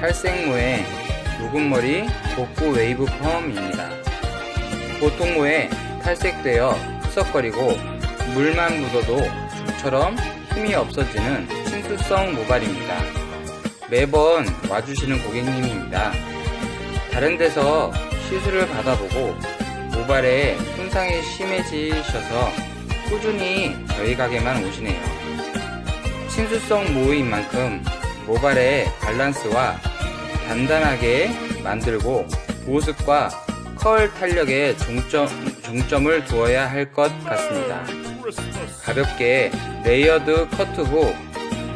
탈색모의 묵은머리 복구 웨이브 펌입니다. 보통모에 탈색되어 푸석거리고 물만 묻어도 죽처럼 힘이 없어지는 친수성 모발입니다. 매번 와주시는 고객님입니다. 다른 데서 시술을 받아보고 모발에 손상이 심해지셔서 꾸준히 저희 가게만 오시네요. 친수성 모인 만큼 모발의 밸런스와 단단하게 만들고 보습과 컬 탄력에 중점, 중점을 두어야 할 것 같습니다. 가볍게 레이어드 커트 후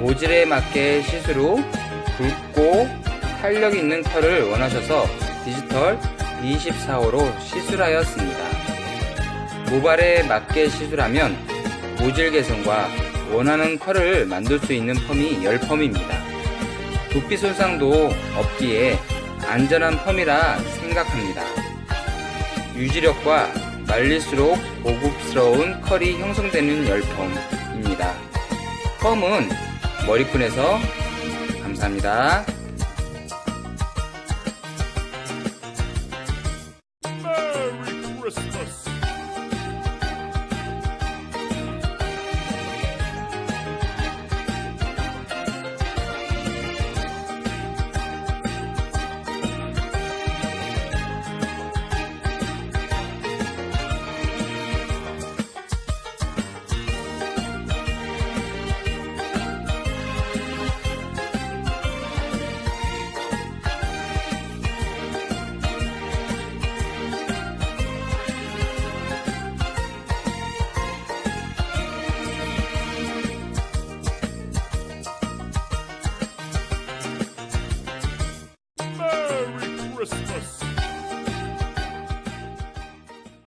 모질에 맞게 시술 후 굵고 탄력 있는 컬을 원하셔서 디지털 24호로 시술하였습니다. 모발에 맞게 시술하면 모질 개선과 원하는 컬을 만들 수 있는 펌이 10펌입니다. 두피 손상도 없기에 안전한 펌이라 생각합니다. 유지력과 말릴수록 고급스러운 컬이 형성되는 열펌입니다. 펌은 머리끈에서 감사합니다.